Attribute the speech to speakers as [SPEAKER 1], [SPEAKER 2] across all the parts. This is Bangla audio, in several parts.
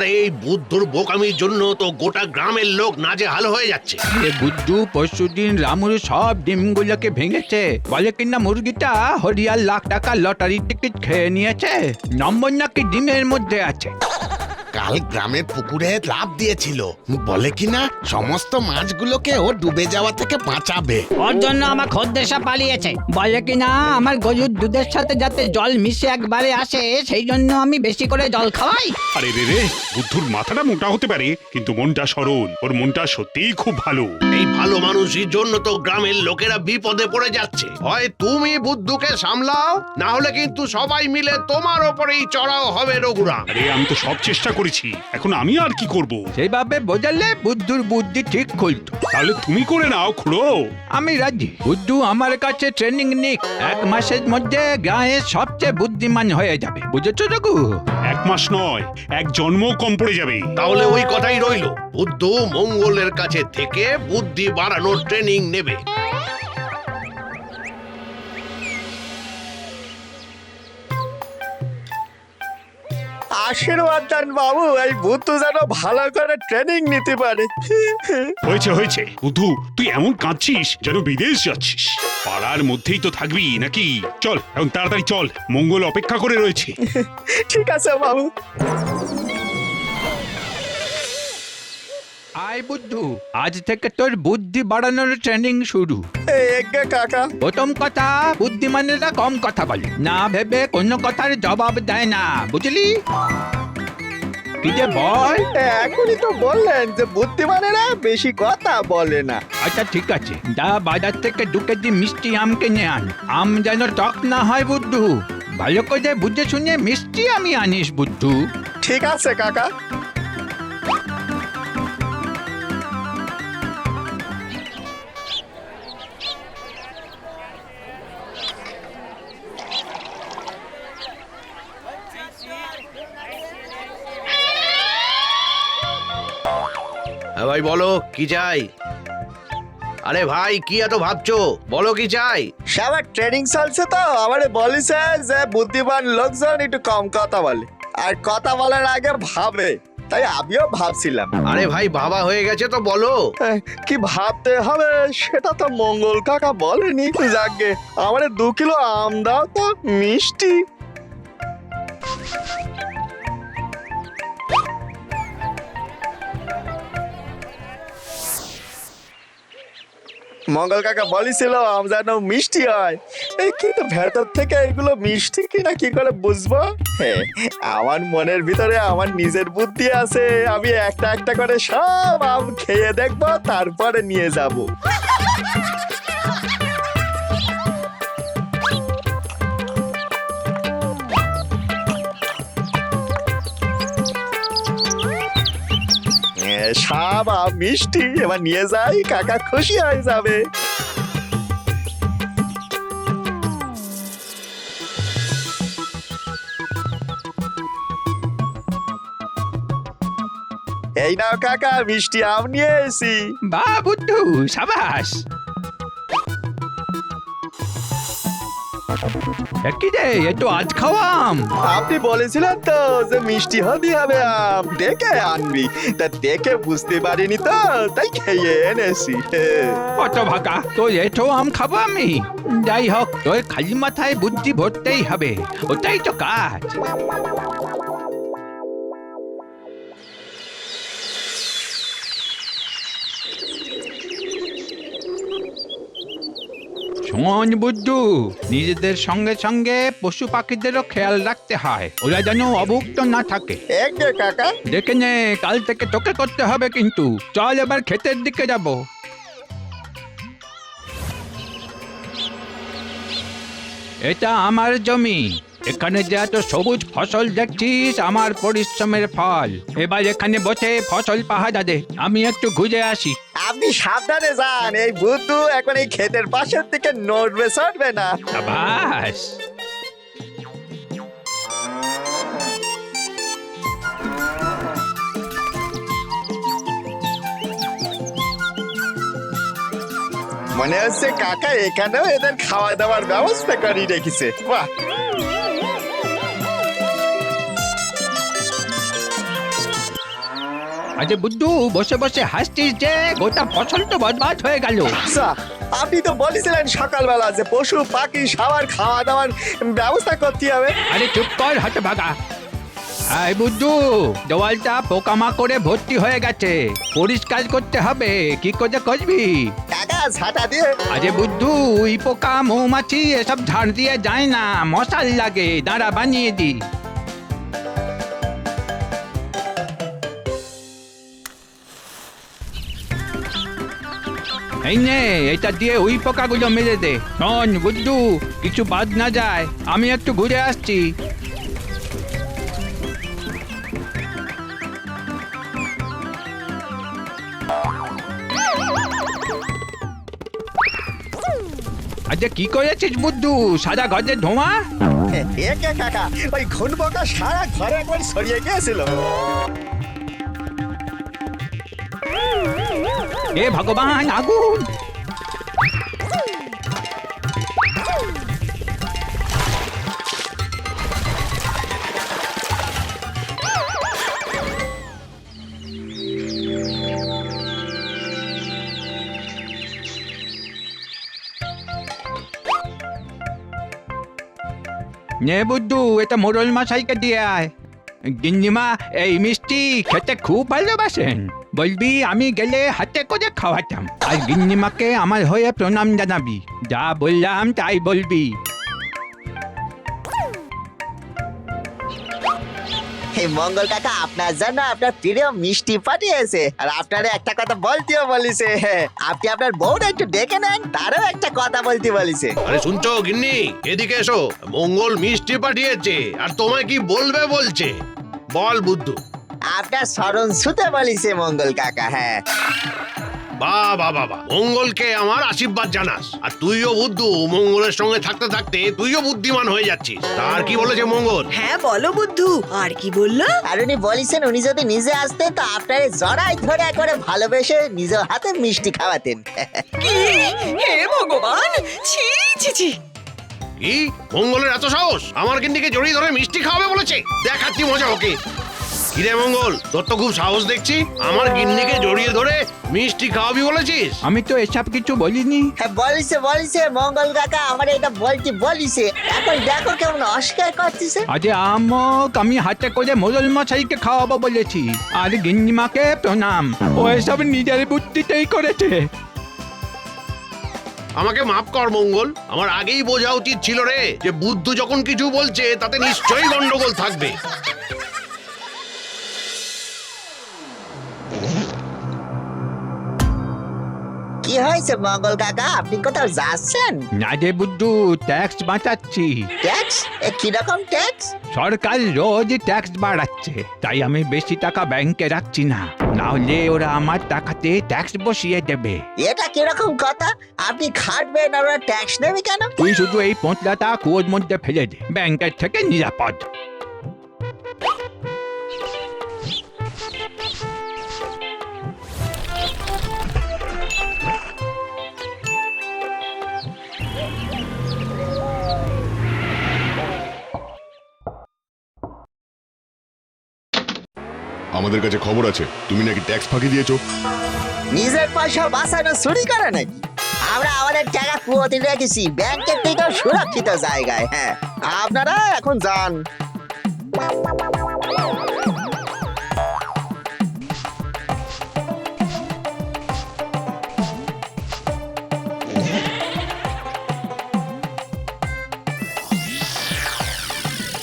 [SPEAKER 1] আরে, এই বুদ্ধর বোকামির জন্য তো গোটা গ্রামের লোক নাজেহাল হয়ে যাচ্ছে।
[SPEAKER 2] বুদ্ধু, পরশুদিন রামুর সব ডিমগুলোকে ভেঙেছে। বলে কিনা মুরগিটা হরিয়ার লাখ টাকা লটারি টিকিট খেয়ে নিয়েছে। নম্বর নাকি ডিমের মধ্যে আছে।
[SPEAKER 3] কাল গ্রামের পুকুরে লাভ দিয়েছিল। বলে কিনা? সমস্ত মাছগুলোকে ও ডুবে যাওয়া থেকে বাঁচাবে।
[SPEAKER 4] ওর জন্য আমার খদ্দেশা পালিয়েছে।
[SPEAKER 2] বলে কিনা আমার গরুর দুধের সাথে যাতে জল মিশে একবারে আসে সেই জন্য আমি বেশি করে জল খাওয়াই।
[SPEAKER 5] আরে রে রে বুদ্ধুর মাথাটা মোটা হতে পারে কিন্তু মনটা সরল। ওর মনটা সত্যিই খুব ভালো।
[SPEAKER 1] এই ভালো মানুষের জন্য তো গ্রামের লোকেরা বিপদে পড়ে যাচ্ছে। হয় তুমি বুদ্ধুকে সামলাও না হলে কিন্তু সবাই মিলে তোমার ওপরেই চড়াও হবে রঘুরা
[SPEAKER 5] আরে আমি তো সব চেষ্টা করেছি। এখন আমি আর কি করব?
[SPEAKER 2] সেইভাবে বোঝালে বুদ্ধুর বুদ্ধি ঠিক খুলতো।
[SPEAKER 5] তাহলে তুমি করে নাও খুড়ো।
[SPEAKER 2] আমি রাজি। বুদ্ধু আমার কাছে ট্রেনিং নিক। এক মাসের মধ্যে গায়ের সবচেয়ে বুদ্ধিমান হয়ে যাবে। বুঝেছ রঘু?
[SPEAKER 5] এক মাস নয় এক জন্ম কম পড়ে যাবে।
[SPEAKER 1] তাহলে ওই কথাই রইল। বুদ্ধু মঙ্গলের কাছে থেকে বুদ্ধি বাড়ানোর ট্রেনিং নেবে।
[SPEAKER 6] আশীর্বাদ দেন বাবু এই বুদ্ধু যেন ভালো করে ট্রেনিং নিতে পারে।
[SPEAKER 5] হয়েছে হয়েছে। বুদ্ধু তুই এমন কাঁদছিস যেন বিদেশ যাচ্ছিস। পাড়ার মধ্যেই তো থাকবি নাকি? চল এখন তাড়াতাড়ি চল মঙ্গল অপেক্ষা করে রয়েছে।
[SPEAKER 6] ঠিক আছে বাবু।
[SPEAKER 2] আয় বুদ্ধু আজ থেকে তোর বুদ্ধি বাড়ানোর ট্রেনিং শুরু।
[SPEAKER 6] এগে কাকা।
[SPEAKER 2] প্রথম কথা বুদ্ধিমানেরা কম কথা বলে। না ভেবে কোনো কথার জবাব দেয় না বুঝলি? কি যে বল?
[SPEAKER 6] এখনই তো বললেন যে বুদ্ধিমানেরা বেশি কথা বলে না।
[SPEAKER 2] আচ্ছা ঠিক আছে। যা বাজার থেকে দু কেজি মিষ্টি আম কিনে আন। আম যেন টক না হয় বুদ্ধু। ভালো করে বুঝে শুনে মিষ্টি আমি আনিস বুদ্ধু।
[SPEAKER 6] ঠিক আছে কাকা।
[SPEAKER 1] হ্যাঁ ভাই বলো কি চাই? আরে ভাই কি এত ভাবছ? বলো কি চাই?
[SPEAKER 6] সবার ট্রেনিং চলছে তো আমারে বলিছে যে বুদ্ধিমান লোকজন একটু কম কথা বলে। আর কথা বলার আগে ভাবে তাই আমিও ভাবছিলাম।
[SPEAKER 1] আরে ভাই বাবা হয়ে গেছে তো বলো।
[SPEAKER 6] কি ভাবতে হবে সেটা তো মঙ্গল কাকা বলেনি যাকে আমারে দু কিলো আম দাও তো মিষ্টি। মঙ্গল কাকা বলেছিল, আম যেন মিষ্টি হয়। এই কিন্তু ভেতর থেকে এগুলো মিষ্টি কিনা কি করে বুঝব? আমার মনের ভিতরে আমার নিজের বুদ্ধি আছে, আমি একটা একটা করে সব আম খেয়ে দেখব, তারপরে নিয়ে যাব। আম মিষ্টি, এবার নিয়ে যাই, কাকা খুশি হয়ে যাবে। এই নাও কাকা, মিষ্টি আম নিয়ে এসি
[SPEAKER 2] বা বুদ্ধু, সাবাস। কি রে একটু আজ খাওয়াম।
[SPEAKER 6] আপনি বলেছিলেন তো যে মিষ্টি হবি হবে আম। দেখে আনবি। তা দেখে বুঝতে পারিনি তো তাই খেয়ে এনেছি।
[SPEAKER 2] কত ভাকা তো এঠো আম খাব আমি। যাই হোক তোর খালি মাথায় বুদ্ধি ভরতেই হবে। ওটাই তো কাজ। শোন বুদ্ধু নিজেদের সঙ্গে সঙ্গে পশু পাখিদেরও খেয়াল রাখতে হয়। ওরা যেন অভুক্ত না থাকে।
[SPEAKER 6] একে কাকা।
[SPEAKER 2] দেখে নে কাল থেকে তোকে করতে হবে কিন্তু। চল এবার ক্ষেতের দিকে যাব। এটা আমার জমি। এখানে যে এত সবুজ ফসল দেখছিস আমার পরিশ্রমের ফল। এবার এখানে বসে ফসল পাহারা দে আমি একটু ঘুরে আসি।
[SPEAKER 6] আপনি সাবধানে যান এই বুদ্ধু এখন এই ক্ষেতের পাশের দিকে নড়বে চড়বে না।
[SPEAKER 2] সাবাস।
[SPEAKER 6] মনে হচ্ছে কাকা এখানেও এদের খাওয়া দাওয়ার ব্যবস্থা করে রেখেছে। বাহ!
[SPEAKER 2] আরে বুদ্ধু বসে বসে হাসছিস যে গোটা ফসল তো বরবাদ হয়ে গেল।
[SPEAKER 7] আচ্ছা, আপনি তো বলেছিলেন সকালবেলা যে পশু পাখি সবার খাওয়া দাওয়ার ব্যবস্থা করতে হবে।
[SPEAKER 2] আরে চুপ কর হাতে ভাগা আই বুদ্ধু দেওয়ালটা পোকামাকড়ে ভর্তি হয়ে গেছে। পরিষ্কার করতে হবে কি করে করবি?
[SPEAKER 7] কাকা ঝাঁটা দিয়ে।
[SPEAKER 2] আরে বুদ্ধু ওই পোকা মৌমাছি এসব ঝাড় দিয়ে যায় না মশাল লাগে দাঁড়া বানিয়ে দি। এই নে এটা দিয়ে ওই পোকাগুলো মেরে দে। শোন, বুদ্ধু, কিছু বাদ না যায়। আমি একটু ঘুরে আসছি। আচ্ছা কি করেছিস বুদ্ধু? সাদা ঘরে ধোঁয়া?
[SPEAKER 7] ওই ঘুন পোকা সারা ঘরে একবার ছড়িয়ে গিয়েছিল।
[SPEAKER 2] এ ভগবান, আগুন! নে বুদ্ধু, এটা মোরল মশাইকে দিয়ে আয়। গিন্নিমা, এই মিষ্টি খেতে খুব ভালোবাসেন। বলবি আমি গেলে হাতে করে খাওয়াতাম। আর গিন্নিমাকে আমার হয়ে প্রণাম জানাবি। যা বললাম তাই বলবি।
[SPEAKER 7] এই মঙ্গল কাকা আপনার জন্য আপনার প্রিয় মিষ্টি পাঠিয়েছে। আর আপনার একটা কথা বলতেও বলিছে। আপনি আপনার বউটা একটু ডেকে নেন তারও একটা কথা বলতে বলিছে।
[SPEAKER 1] আরে শুনছো গিন্নি? এদিকে এসো। মঙ্গল মিষ্টি পাঠিয়েছে আর তোমায় কি বলবে বলছে? বল বুদ্ধু।
[SPEAKER 7] আপনার স্মরণ শুতে বলিছে মঙ্গল কাকা হ্যাঁ।
[SPEAKER 1] বা বা বাবা মঙ্গলকে আমার আশীর্বাদ জানাস। আর তুইও বুদ্ধু মঙ্গলের সঙ্গে থাকতে থাকতে তুইও বুদ্ধিমান হয়ে যাচ্ছিস। তার কি বলেছে মঙ্গল?
[SPEAKER 8] হ্যাঁ বলো বুদ্ধু আর কি বলল?
[SPEAKER 7] আর উনি বলিছেন উনি যদি নিজে আসতেন তো আপনার জড়াই ধরে করে ভালোবেসে নিজ হাতে মিষ্টি খাওয়াতেন।
[SPEAKER 8] কি? হে ভগবান! ছি ছি ছি।
[SPEAKER 1] কি? মঙ্গলের এত সাহস? আমার কিন্তু জড়িয়ে ধরে মিষ্টি খাওয়াবে বলেছে? দেখাচ্ছি মজা ওকে। কিরে মঙ্গল তোর তো খুব সাহস দেখছি। আমার গিন্নিকে জড়িয়ে ধরে মিষ্টি খাওয়াবি বলেছিস?
[SPEAKER 2] আমি তো এসব কিছু বলিনি।
[SPEAKER 7] হ্যাঁ বলিছে বলিছে মঙ্গল কাকা আমার এটা বলতে বলিছে। এখন দেখো কেমন অস্বীকার করতেছে
[SPEAKER 2] আজে আমক আমি হাতে করে মোরল মশাইকে খাওয়াবো বলেছি। আর গিন্নিমাকে প্রণাম। ও এসব নিজের বুদ্ধিতেই করেছে।
[SPEAKER 1] আমাকে মাফ কর মঙ্গল আমার আগেই বোঝা উচিত ছিল রে যে বুদ্ধ যখন কিছু বলছে তাতে নিশ্চয়ই গন্ডগোল থাকবে।
[SPEAKER 7] কি হয়েছে মঙ্গল কাকা? আপনি কোথাও যাচ্ছেন?
[SPEAKER 2] না যে বুদ্ধু ট্যাক্স বাঁচাচ্ছি।
[SPEAKER 7] ট্যাক্স এ কীরকম ট্যাক্স
[SPEAKER 2] সরকার রোজ ট্যাক্স বাড়াচ্ছে তাই আমি বেশি টাকা ব্যাংকে রাখছি না। না হলে ওরা আমার টাকাতে ট্যাক্স বসিয়ে দেবে।
[SPEAKER 7] এটা কীরকম কথা? আপনি খাটবেন আর ট্যাক্স নেবে কেন?
[SPEAKER 2] তুই শুধু এই পোঁতলাটা কুয়োর মধ্যে ফেলে দে ব্যাংকের থেকে নিরাপদ।
[SPEAKER 9] আমাদের কাছে খবর আছে। তুমি নাকি ট্যাক্স ফাঁকি দিয়েছ?
[SPEAKER 7] নিজের পয়সা বাঁচানো চুরি করে নাকি? আমরা আমাদের টাকা কুয়োতে রেখেছি ব্যাংকের থেকেও সুরক্ষিত জায়গায় হ্যাঁ। আপনারা এখন যান।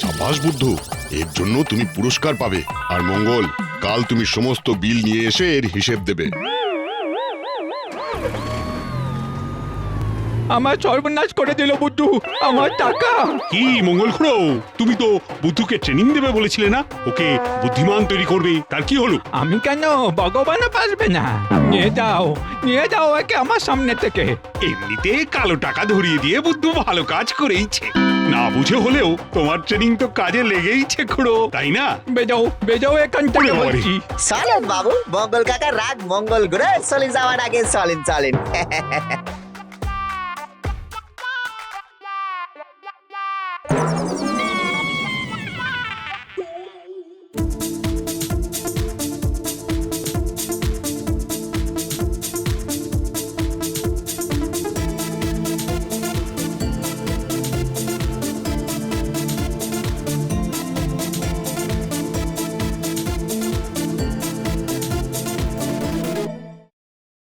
[SPEAKER 9] সাবাস বুদ্ধ এর জন্য তুমি পুরস্কার পাবে। আর মঙ্গল কাল তুমি সমস্ত বিল নিয়ে এসে এর হিসেব দেবে।
[SPEAKER 2] আমার সর্বনাশ করে দিল বুদ্ধু আমার টাকা।
[SPEAKER 5] কি মঙ্গল খুড়ো তুমি তো বুদ্ধুকে ট্রেনিং দেবে বলেছিলে না? ওকে বুদ্ধিমান তৈরি করবে তার কি হলো?
[SPEAKER 2] আমি কেন? ভগবানও পারবে না। নিয়ে যাও নিয়ে যাও একে আমার সামনে থেকে।
[SPEAKER 5] এমনিতে কালো টাকা ধরিয়ে দিয়ে বুদ্ধু ভালো কাজ করেইছে। না বুঝে হলেও তোমার ট্রেনিং তো কাজে লেগেইছে খুড়ো তাই না?
[SPEAKER 2] বেজাও বেজাও এখান থেকে। বলছি।
[SPEAKER 7] চলেন বাবু মঙ্গল কাকা রাগ মঙ্গল ঘুরে চলে যাওয়ার আগে চলেন চলেন।